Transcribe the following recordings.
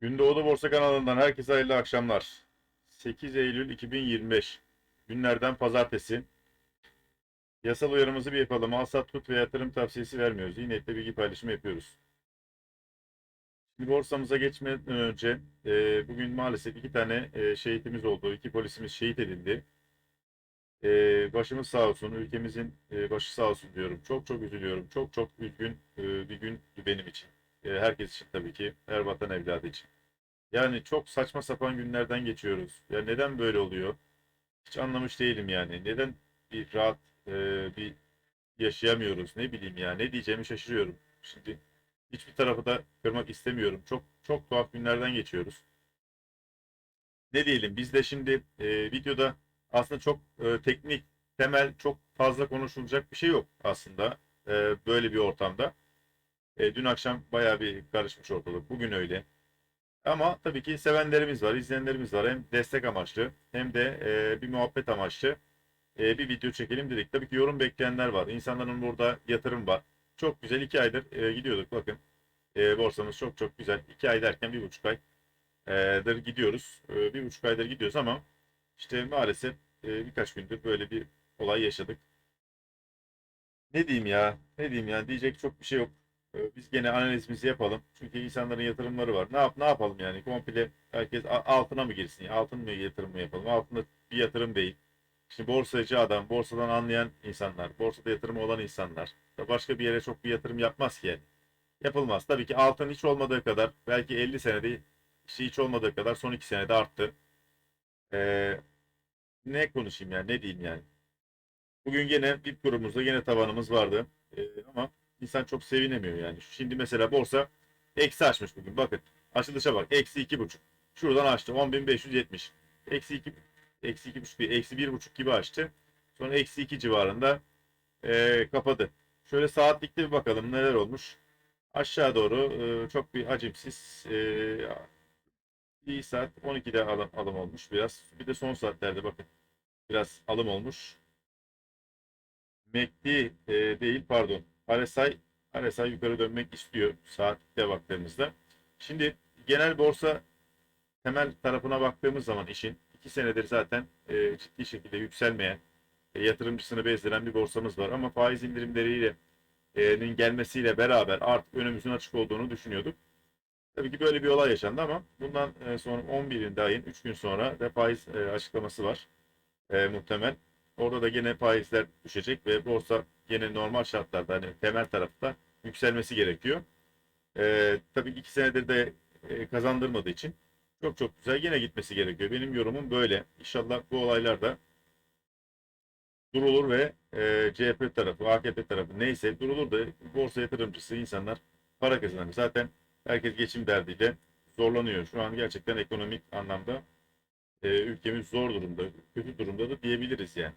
Gündoğdu Borsa kanalından herkese hayırlı akşamlar. 8 Eylül 2025 günlerden pazartesi. Yasal uyarımızı bir yapalım. Al sat tut ve yatırım tavsiyesi vermiyoruz. İyi niyetle bilgi paylaşımı yapıyoruz. Şimdi borsamıza geçmeden önce e, bugün maalesef iki tane e, şehitimiz oldu. İki polisimiz şehit edildi. E, başımız sağ olsun. Ülkemizin e, başı sağ olsun diyorum. Çok çok üzülüyorum. Çok çok üzgün e, bir gün benim için. E, herkes için tabii ki. Her vatan evladı için. Yani çok saçma sapan günlerden geçiyoruz. Ya neden böyle oluyor? Hiç anlamış değilim yani. Neden bir rahat e, bir yaşayamıyoruz? Ne bileyim ya. Ne diyeceğimi şaşırıyorum. Şimdi hiçbir tarafı da kırmak istemiyorum. Çok çok tuhaf günlerden geçiyoruz. Ne diyelim? Biz de şimdi e, videoda aslında çok e, teknik, temel, çok fazla konuşulacak bir şey yok aslında e, böyle bir ortamda. E, dün akşam bayağı bir karışmış ortalık. Bugün öyle. Ama tabii ki sevenlerimiz var, izleyenlerimiz var. Hem destek amaçlı hem de e, bir muhabbet amaçlı e, bir video çekelim dedik. Tabii ki yorum bekleyenler var. İnsanların burada yatırım var. Çok güzel iki aydır e, gidiyorduk. Bakın e, borsamız çok çok güzel. İki ay derken bir buçuk aydır gidiyoruz. E, bir buçuk aydır gidiyoruz ama işte maalesef e, birkaç gündür böyle bir olay yaşadık. Ne diyeyim ya? Ne diyeyim ya? Diyecek çok bir şey yok. Ee, Biz gene analizimizi yapalım. Çünkü insanların yatırımları var. Ne yap ne yapalım yani? Komple herkes altına mı girsin? Altın mı yatırım mı yapalım? Altında bir yatırım değil. Şimdi borsacı adam, borsadan anlayan insanlar, borsada yatırımı olan insanlar da başka bir yere çok bir yatırım yapmaz ki yani. Yapılmaz. Tabii ki altın hiç olmadığı kadar belki 50 senede işte hiç olmadığı kadar son 2 senede arttı. Ee, ne konuşayım yani ne diyeyim yani. Bugün gene bir kurumuzda gene tavanımız vardı. Ee, insan çok sevinemiyor yani. Şimdi mesela borsa eksi açmış bugün. Bakın açılışa bak. Eksi iki buçuk. Şuradan açtı. 10.570. Eksi iki, eksi iki buçuk değil. Eksi bir buçuk gibi açtı. Sonra eksi iki civarında eee, kapadı. Şöyle saatlikte bir bakalım neler olmuş. Aşağı doğru eee, çok bir hacimsiz eee bir saat 12'de alım, alım olmuş biraz. Bir de son saatlerde bakın biraz alım olmuş. MACD e, değil pardon. RSI RSI yukarı dönmek istiyor saatte baktığımızda. Şimdi genel borsa temel tarafına baktığımız zaman işin iki senedir zaten e, ciddi şekilde yükselmeyen e, yatırımcısını bezdiren bir borsamız var. Ama faiz indirimleriyle e, gelmesiyle beraber artık önümüzün açık olduğunu düşünüyorduk. Tabii ki böyle bir olay yaşandı ama bundan e, sonra 11'inde ayın 3 gün sonra da faiz e, açıklaması var e, muhtemel. Orada da gene faizler düşecek ve borsa gene normal şartlarda hani temel tarafta yükselmesi gerekiyor. Ee, tabii iki senedir de e, kazandırmadığı için çok çok güzel gene gitmesi gerekiyor. Benim yorumum böyle. İnşallah bu olaylar da durulur ve e, CHP tarafı, AKP tarafı neyse durulur da borsa yatırımcısı insanlar para kazanır. Zaten herkes geçim derdiyle zorlanıyor. Şu an gerçekten ekonomik anlamda e, ülkemiz zor durumda, kötü durumda da diyebiliriz yani.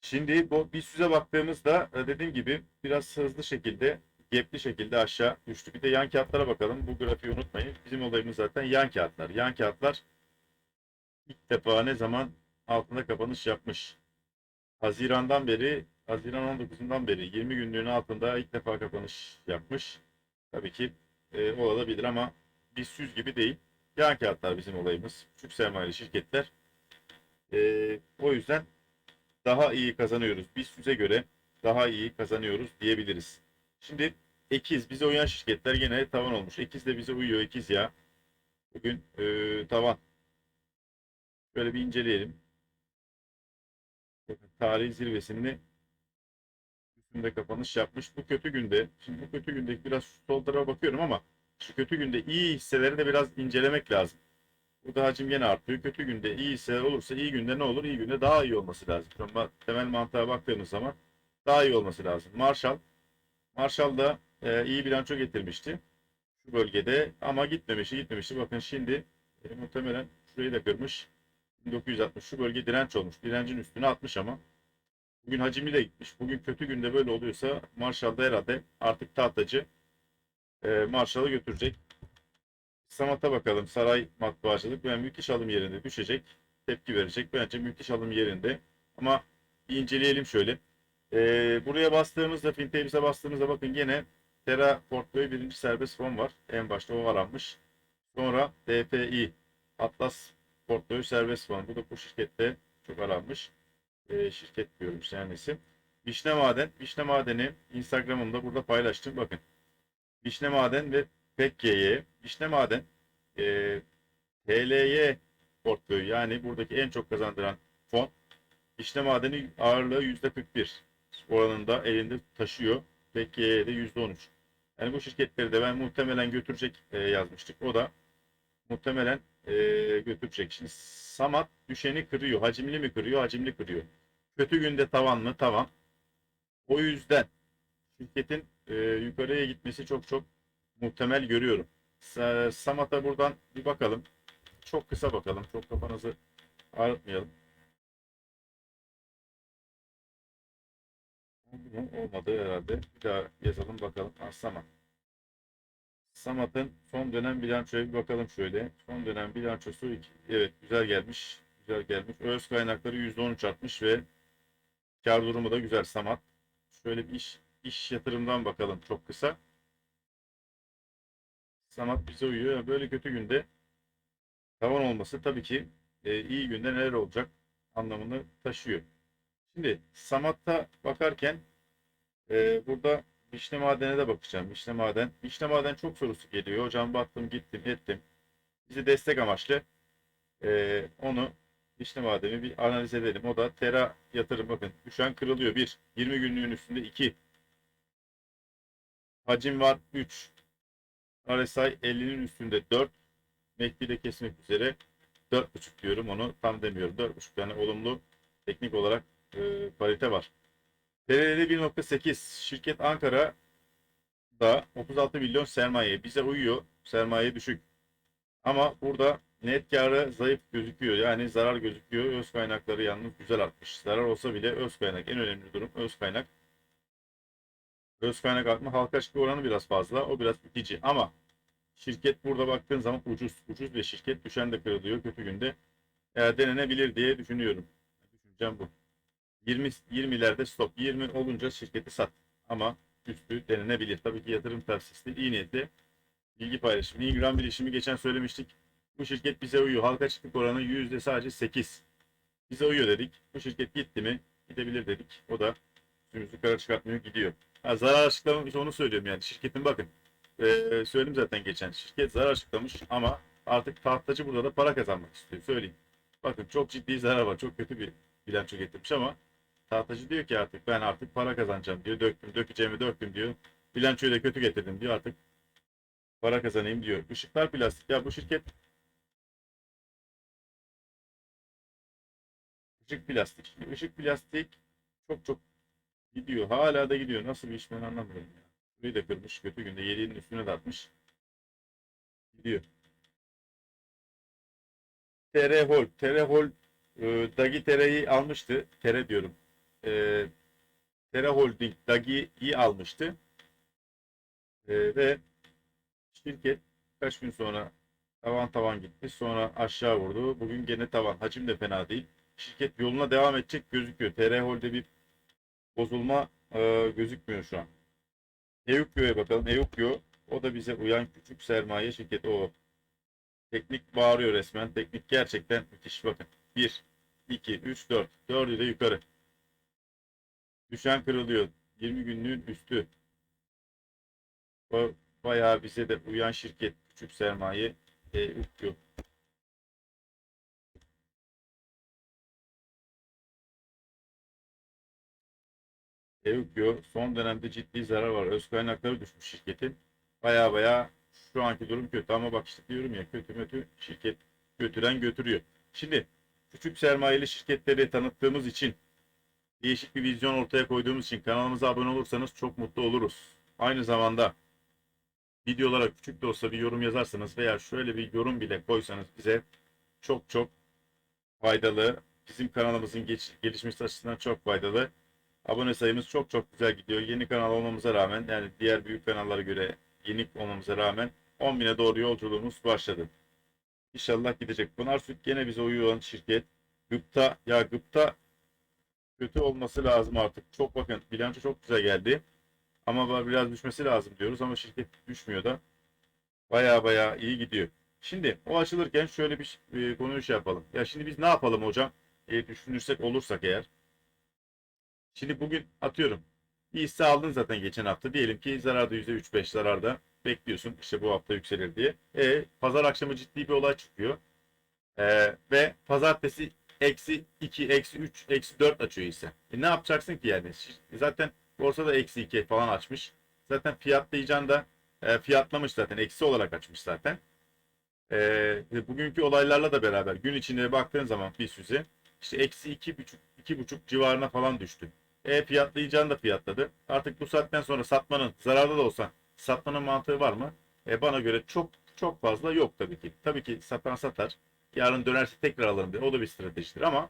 Şimdi bu BIST 100'e baktığımızda e, dediğim gibi biraz hızlı şekilde, gapli şekilde aşağı düştü. Bir de yan kağıtlara bakalım. Bu grafiği unutmayın. Bizim olayımız zaten yan kağıtlar. Yan kağıtlar ilk defa ne zaman altında kapanış yapmış? Haziran'dan beri, Haziran 19'undan beri 20 günlüğün altında ilk defa kapanış yapmış. Tabii ki e, olabilir ama BIST 100 gibi değil. Yan kağıtlar bizim olayımız. Küçük sermayeli şirketler. E, o yüzden daha iyi kazanıyoruz. BIST 100'e göre daha iyi kazanıyoruz diyebiliriz. Şimdi Ekiz bize uyan şirketler gene tavan olmuş. Ekiz de bize uyuyor. Ekiz ya. Bugün e, tavan. Şöyle bir inceleyelim. Tarihin zirvesini üstünde kapanış yapmış. Bu kötü günde. Şimdi bu kötü günde biraz sol tarafa bakıyorum ama şu kötü günde iyi hisseleri de biraz incelemek lazım. Burada hacim gene artıyor. Kötü günde iyi hisseler olursa iyi günde ne olur? İyi günde daha iyi olması lazım. An temel mantığa baktığımız zaman daha iyi olması lazım. Marshall Marshall da e, iyi bilanço getirmişti şu bölgede ama gitmemişti gitmemişti. Bakın şimdi e, muhtemelen şurayı da kırmış. 1960 şu bölge direnç olmuş. Direncin üstüne atmış ama bugün hacimi de gitmiş. Bugün kötü günde böyle oluyorsa Marshall da herhalde artık tahtacı e, Marshall'ı götürecek. Samat'a bakalım. Saray matbaacılık ve müthiş alım yerinde düşecek. Tepki verecek. Bence müthiş alım yerinde. Ama bir inceleyelim şöyle. Ee, buraya bastığımızda, Fintech'imize bastığımızda bakın gene Terra portföy birinci serbest fon var. En başta o aranmış. Sonra DPI Atlas Portföy Serbest Fon. Bu da bu şirkette çok aranmış. Ee, şirket diyorum işte neyse. Vişne Maden. Vişne Maden'i Instagram'ımda burada paylaştım. Bakın. Vişne Maden ve PEKG'ye. Vişne Maden e, TLY portföyü yani buradaki en çok kazandıran fon. Vişne Madeni ağırlığı %41 oranında elinde taşıyor. PEKG'ye de %13. Yani bu şirketleri de ben muhtemelen götürecek e, yazmıştık. O da muhtemelen e, götürecek. Şimdi Samat düşeni kırıyor. Hacimli mi kırıyor? Hacimli kırıyor. Kötü günde tavan mı? Tavan. O yüzden şirketin e, yukarıya gitmesi çok çok muhtemel görüyorum. Sa- Samat'a buradan bir bakalım. Çok kısa bakalım. Çok kafanızı ağrıtmayalım. Olmadı herhalde. Bir daha yazalım bakalım. Ha, Samat. Samat'ın son dönem bilançoya bir bakalım şöyle. Son dönem bilançosu iki- evet güzel gelmiş. Güzel gelmiş. Öz kaynakları %13 artmış ve kar durumu da güzel Samat. Şöyle bir iş iş yatırımdan bakalım çok kısa. Samat bize uyuyor. Yani Böyle kötü günde tavan olması tabii ki e, iyi günde neler olacak anlamını taşıyor. Şimdi Samat'a bakarken e, burada Vişne Maden'e de bakacağım. Vişne Maden. Vişne Maden çok sorusu geliyor. Hocam baktım gittim ettim. Bizi destek amaçlı e, onu Vişne Maden'i bir analiz edelim. O da Tera yatırım bakın. Düşen kırılıyor. 1. 20 günlüğün üstünde 2. Hacim var 3. RSI 50'nin üstünde 4. MACD de kesmek üzere 4.5 diyorum onu tam demiyorum. 4.5 yani olumlu teknik olarak e, parite var. TL'de 1.8 şirket Ankara'da 36 milyon sermaye bize uyuyor. Sermaye düşük. Ama burada net karı zayıf gözüküyor. Yani zarar gözüküyor. Öz kaynakları yalnız güzel artmış. Zarar olsa bile öz kaynak en önemli durum öz kaynak. Öz kaynak artma halka çıkma oranı biraz fazla. O biraz itici ama şirket burada baktığın zaman ucuz. Ucuz bir şirket. Düşen de kırılıyor kötü günde. E, denenebilir diye düşünüyorum. Düşüncem bu. 20 20'lerde stop. 20 olunca şirketi sat. Ama üstü denenebilir. Tabii ki yatırım tavsiyesi iyi niyetli bilgi paylaşımı. Ingram bilişimi geçen söylemiştik. Bu şirket bize uyuyor. Halka çıkık oranı yüzde sadece 8. Bize uyuyor dedik. Bu şirket gitti mi? Gidebilir dedik. O da üstümüzü kara çıkartmıyor gidiyor. Ha, zarar açıklamış onu söylüyorum yani. Şirketin bakın. Ee, söyledim zaten geçen. Şirket zarar açıklamış ama artık tahtacı burada da para kazanmak istiyor. Söyleyeyim. Bakın çok ciddi zarar var. Çok kötü bir bilanço getirmiş ama tahtacı diyor ki artık ben artık para kazanacağım diyor. Döktüm, dökeceğimi döktüm diyor. Bilançoyu da kötü getirdim diyor. Artık para kazanayım diyor. Işıklar plastik. Ya bu şirket Işık plastik. Işık plastik çok çok gidiyor. Hala da gidiyor. Nasıl bir iş ben anlamıyorum ya. Burayı da kırmış. Kötü günde. 7'nin üstüne de atmış. Gidiyor. TR Hol. TR Hol e, Dagi TR'yi almıştı. TR diyorum. E, TR Holding Dagi'yi almıştı. E, ve şirket kaç gün sonra tavan tavan gitti. Sonra aşağı vurdu. Bugün gene tavan. Hacim de fena değil. Şirket yoluna devam edecek gözüküyor. TR Hold'de bir bozulma e, gözükmüyor şu an. Eukyo'ya bakalım. Eukyo o da bize uyan küçük sermaye şirketi o. Teknik bağırıyor resmen. Teknik gerçekten müthiş. Bakın. 1, 2, 3, 4. 4'ü de yukarı. Düşen kırılıyor. 20 günlüğün üstü. O bayağı bize de uyan şirket. Küçük sermaye. Eukyo. Eukyo son dönemde ciddi zarar var. Öz kaynakları düşmüş şirketin. Baya baya şu anki durum kötü ama bak işte diyorum ya kötü kötü şirket götüren götürüyor. Şimdi küçük sermayeli şirketleri tanıttığımız için değişik bir vizyon ortaya koyduğumuz için kanalımıza abone olursanız çok mutlu oluruz. Aynı zamanda videolara küçük de olsa bir yorum yazarsanız veya şöyle bir yorum bile koysanız bize çok çok faydalı. Bizim kanalımızın geç, gelişmesi açısından çok faydalı. Abone sayımız çok çok güzel gidiyor. Yeni kanal olmamıza rağmen yani diğer büyük kanallara göre yeni olmamıza rağmen 10 bine doğru yolculuğumuz başladı. İnşallah gidecek. Pınar Süt gene bize uyuyan şirket. Gıpta ya Gıpta kötü olması lazım artık. Çok bakın bilanço çok güzel geldi. Ama biraz düşmesi lazım diyoruz ama şirket düşmüyor da. Baya baya iyi gidiyor. Şimdi o açılırken şöyle bir e, konuyu şey yapalım. Ya şimdi biz ne yapalım hocam? E, düşünürsek olursak eğer. Şimdi bugün atıyorum. Bir hisse aldın zaten geçen hafta. Diyelim ki zararda %3-5 zararda bekliyorsun. İşte bu hafta yükselir diye. E, pazar akşamı ciddi bir olay çıkıyor. E, ve pazartesi eksi 2, eksi 3, eksi 4 açıyor hisse. E, ne yapacaksın ki yani? Şi- Zaten borsada eksi 2 falan açmış. Zaten fiyatlayacağın da e, fiyatlamış zaten. Eksi olarak açmış zaten. E, bugünkü olaylarla da beraber gün içinde baktığın zaman bir süze işte eksi iki buçuk, iki buçuk civarına falan düştü. E fiyatlayacağını da fiyatladı. Artık bu saatten sonra satmanın zararda da olsa satmanın mantığı var mı? E bana göre çok çok fazla yok tabii ki. Tabii ki satan satar. Yarın dönerse tekrar alırım diye. O da bir stratejidir ama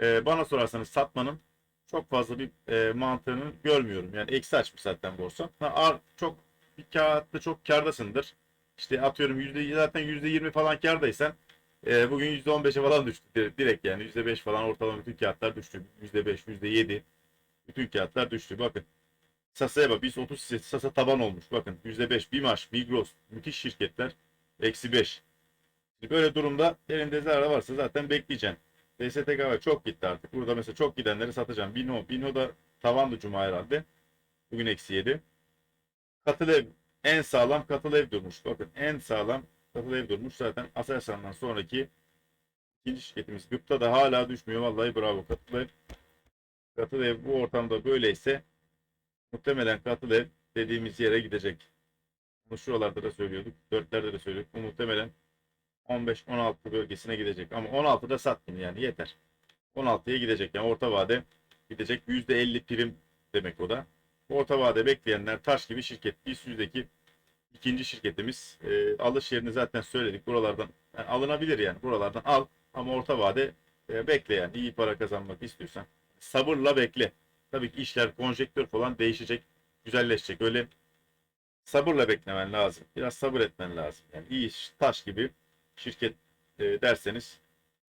e, bana sorarsanız satmanın çok fazla bir e, mantığını görmüyorum. Yani eksi açmış zaten borsa. Ha, ar- çok bir kağıtta çok kardasındır. İşte atıyorum yüzde zaten yüzde yirmi falan kardaysan e, bugün yüzde on beşe falan düştü Di- direkt yani yüzde beş falan ortalama bütün kağıtlar düştü. Yüzde beş, yüzde yedi bütün kağıtlar düştü. Bakın Sasa'ya bak biz 30 hissesi Sasa taban olmuş. Bakın yüzde beş Bimaş, Migros müthiş şirketler eksi beş. Şimdi böyle durumda elinde zarar varsa zaten bekleyeceksin. DSTK çok gitti artık. Burada mesela çok gidenleri satacağım. Bino, Bino da tavandı cuma herhalde. Bugün eksi yedi. Katılev en sağlam Katılev durmuş. Bakın en sağlam Katılev durmuş. Zaten Aselsan'dan sonraki ikinci şirketimiz. Gıpta da hala düşmüyor. Vallahi bravo Katılev. Katılev bu ortamda böyleyse muhtemelen Katılev dediğimiz yere gidecek. Bunu şuralarda da söylüyorduk. Dörtlerde de söylüyorduk. Bu muhtemelen 15-16 bölgesine gidecek. Ama 16'da sattım yani yeter. 16'ya gidecek. Yani orta vade gidecek. %50 prim demek o da. Orta vade bekleyenler taş gibi şirket. BIST ikinci şirketimiz. E, alış yerini zaten söyledik. Buralardan yani alınabilir yani. Buralardan al. Ama orta vade e, bekle yani. İyi para kazanmak istiyorsan. Sabırla bekle. Tabii ki işler konjektör falan değişecek. Güzelleşecek. Öyle sabırla beklemen lazım. Biraz sabır etmen lazım. Yani iyi taş gibi şirket e, derseniz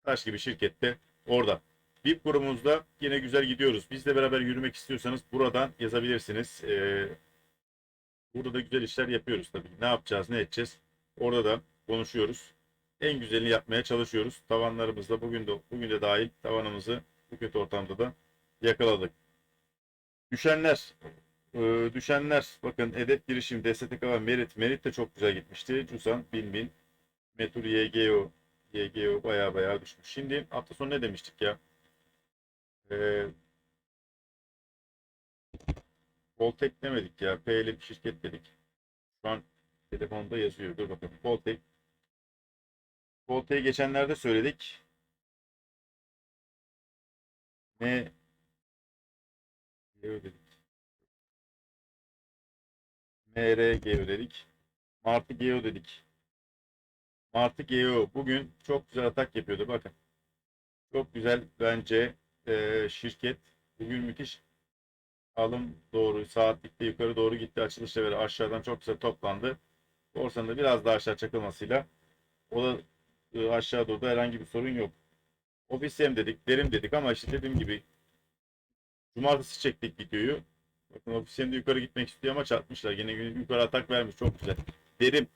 taş gibi şirkette orada. VIP grubumuzda yine güzel gidiyoruz. Bizle beraber yürümek istiyorsanız buradan yazabilirsiniz. E, burada da güzel işler yapıyoruz tabii. Ne yapacağız, ne edeceğiz? Orada da konuşuyoruz. En güzelini yapmaya çalışıyoruz. Tavanlarımızda bugün de bugün de dahil tavanımızı bu kötü ortamda da yakaladık. Düşenler ee, düşenler bakın hedef girişim DSTK ve Merit. Merit de çok güzel gitmişti. Cusan, Bin Bin, Metur, YGO. YGO baya baya düşmüş. Şimdi hafta sonu ne demiştik ya? Ee, Voltek demedik ya. P'li bir şirket dedik. Şu an telefonda yazıyor. Dur bakalım. Voltek. Voltek'i geçenlerde söyledik. Ne? Dedik? MR Geo dedik. Martı Geo dedik. Martı Geo bugün çok güzel atak yapıyordu. Bakın. Çok güzel bence e, şirket. Bugün müthiş alım doğru saatlikte yukarı doğru gitti. Açılışla beraber aşağıdan çok güzel toplandı. Borsanın da biraz daha aşağı çakılmasıyla o da e, aşağı doğru da herhangi bir sorun yok. Ofisem dedik, derim dedik ama işte dediğim gibi cumartesi çektik videoyu. Bakın ofisinde yukarı gitmek istiyor ama çarpmışlar. Yine yukarı atak vermiş. Çok güzel. Derim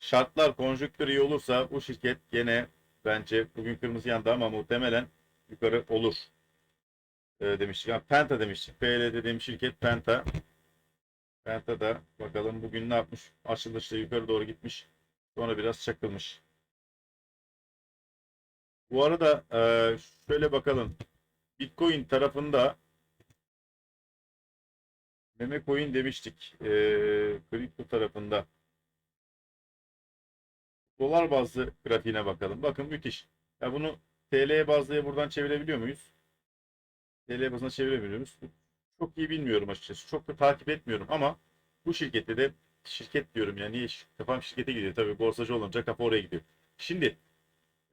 şartlar konjonktür iyi olursa bu şirket gene bence bugün kırmızı yandı ama muhtemelen yukarı olur. Ee, demiştik. Yani Penta demiştik. PL dediğim şirket Penta. Penta da bakalım bugün ne yapmış? Açılışta yukarı doğru gitmiş. Sonra biraz çakılmış. Bu arada e, şöyle bakalım. Bitcoin tarafında Meme coin demiştik. Ee, kripto tarafında. Dolar bazlı grafiğine bakalım. Bakın müthiş. Ya bunu TL bazlıya buradan çevirebiliyor muyuz? TL bazına çevirebiliyoruz. Çok iyi bilmiyorum açıkçası. Çok da takip etmiyorum ama bu şirkette de şirket diyorum yani niye kafam şirkete gidiyor tabii borsacı olunca kafa oraya gidiyor. Şimdi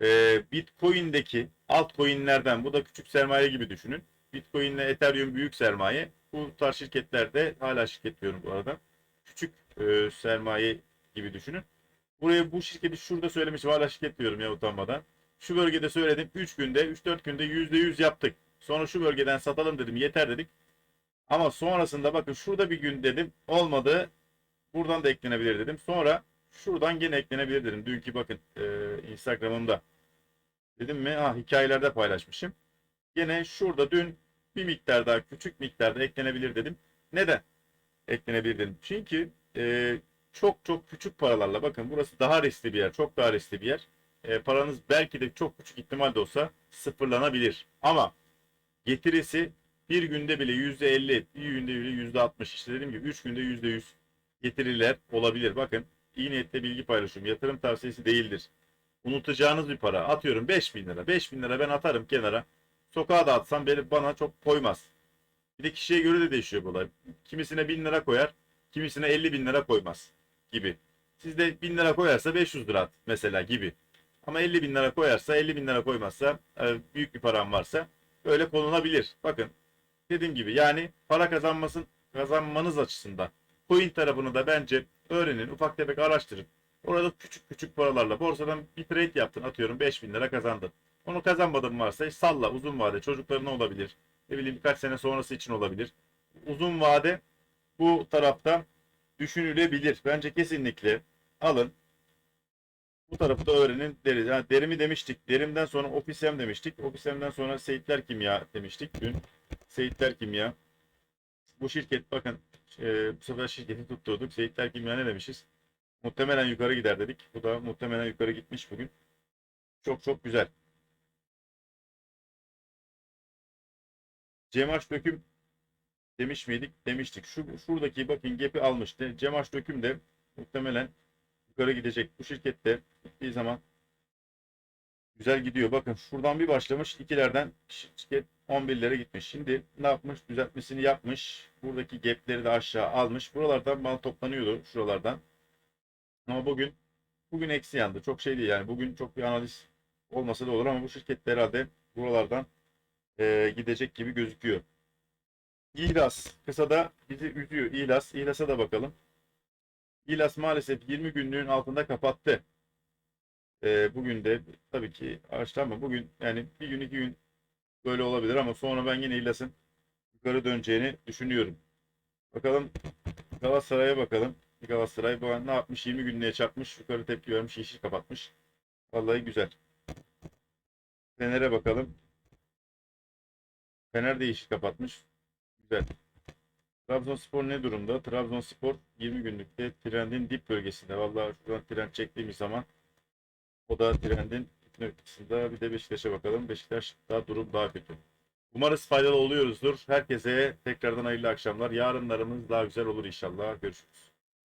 e, Bitcoin'deki altcoin'lerden bu da küçük sermaye gibi düşünün. Bitcoin ile Ethereum büyük sermaye. Bu tarz şirketlerde hala şirket diyorum bu arada. Küçük e, sermaye gibi düşünün. Buraya bu şirketi şurada söylemişim hala şirket diyorum ya utanmadan. Şu bölgede söyledim 3 günde 3-4 günde %100 yaptık. Sonra şu bölgeden satalım dedim yeter dedik. Ama sonrasında bakın şurada bir gün dedim olmadı. Buradan da eklenebilir dedim. Sonra şuradan gene eklenebilir dedim. Dünkü bakın e, Instagram'ımda. Dedim mi? Ha hikayelerde paylaşmışım. Gene şurada dün bir miktar daha küçük miktarda eklenebilir dedim. Neden? Eklenebilir dedim. Çünkü e, çok çok küçük paralarla bakın burası daha riskli bir yer. Çok daha riskli bir yer. E, paranız belki de çok küçük ihtimal de olsa sıfırlanabilir. Ama getirisi bir günde bile yüzde elli, bir günde bile yüzde altmış. İşte dediğim gibi üç günde yüzde yüz getiriler olabilir. Bakın iyi niyetle bilgi paylaşıyorum. Yatırım tavsiyesi değildir. Unutacağınız bir para. Atıyorum 5 bin lira. 5 bin lira ben atarım kenara. Sokağa da atsam beni, bana çok koymaz. Bir de kişiye göre de değişiyor bu olay. Kimisine 1000 lira koyar, kimisine 50 bin lira koymaz gibi. Sizde 1000 lira koyarsa 500 lira at mesela gibi. Ama 50 bin lira koyarsa 50 bin lira koymazsa e, büyük bir param varsa öyle konulabilir. Bakın dediğim gibi yani para kazanmasın kazanmanız açısından coin tarafını da bence öğrenin ufak tefek araştırın. Orada küçük küçük paralarla borsadan bir trade yaptın atıyorum 5000 lira kazandın. Onu kazanmadın varsa salla uzun vade çocuklarına olabilir. Ne bileyim birkaç sene sonrası için olabilir. Uzun vade bu tarafta düşünülebilir. Bence kesinlikle alın. Bu tarafı da öğrenin deriz. Yani derimi demiştik. Derimden sonra ofisem demiştik. Ofisemden sonra Seyitler Kimya demiştik dün. Seyitler Kimya. Bu şirket bakın e, bu sefer şirketi tutturduk. Seyitler Kimya ne demişiz? Muhtemelen yukarı gider dedik. Bu da muhtemelen yukarı gitmiş bugün. Çok çok güzel. Cemaş döküm demiş miydik? Demiştik. Şu şuradaki bakın gap'i almıştı. Cemaş döküm de muhtemelen yukarı gidecek. Bu şirkette gittiği zaman güzel gidiyor. Bakın şuradan bir başlamış. ikilerden şirket 11'lere gitmiş. Şimdi ne yapmış? Düzeltmesini yapmış. Buradaki gap'leri de aşağı almış. Buralardan mal toplanıyordu. Şuralardan. Ama bugün bugün eksi yandı. Çok şey değil yani. Bugün çok bir analiz olmasa da olur ama bu şirket de herhalde buralardan e, gidecek gibi gözüküyor. İhlas. Kısada bizi üzüyor. İhlas. İhlas'a da bakalım. İhlas maalesef 20 günlüğün altında kapattı. E, bugün de tabii ki açtı ama bugün yani bir gün iki gün böyle olabilir ama sonra ben yine İhlas'ın yukarı döneceğini düşünüyorum. Bakalım Galatasaray'a bakalım. Galatasaray bu ne yapmış? 20 günlüğe çarpmış. Yukarı tepki vermiş. Yeşil kapatmış. Vallahi güzel. Fener'e bakalım. Fener de yeşil kapatmış. Güzel. Trabzonspor ne durumda? Trabzonspor 20 günlükte trendin dip bölgesinde. Vallahi şuradan trend çektiğimiz zaman o da trendin noktasında. Bir de Beşiktaş'a bakalım. Beşiktaş daha durum daha kötü. Umarız faydalı oluyoruzdur. Herkese tekrardan hayırlı akşamlar. Yarınlarımız daha güzel olur inşallah. Görüşürüz.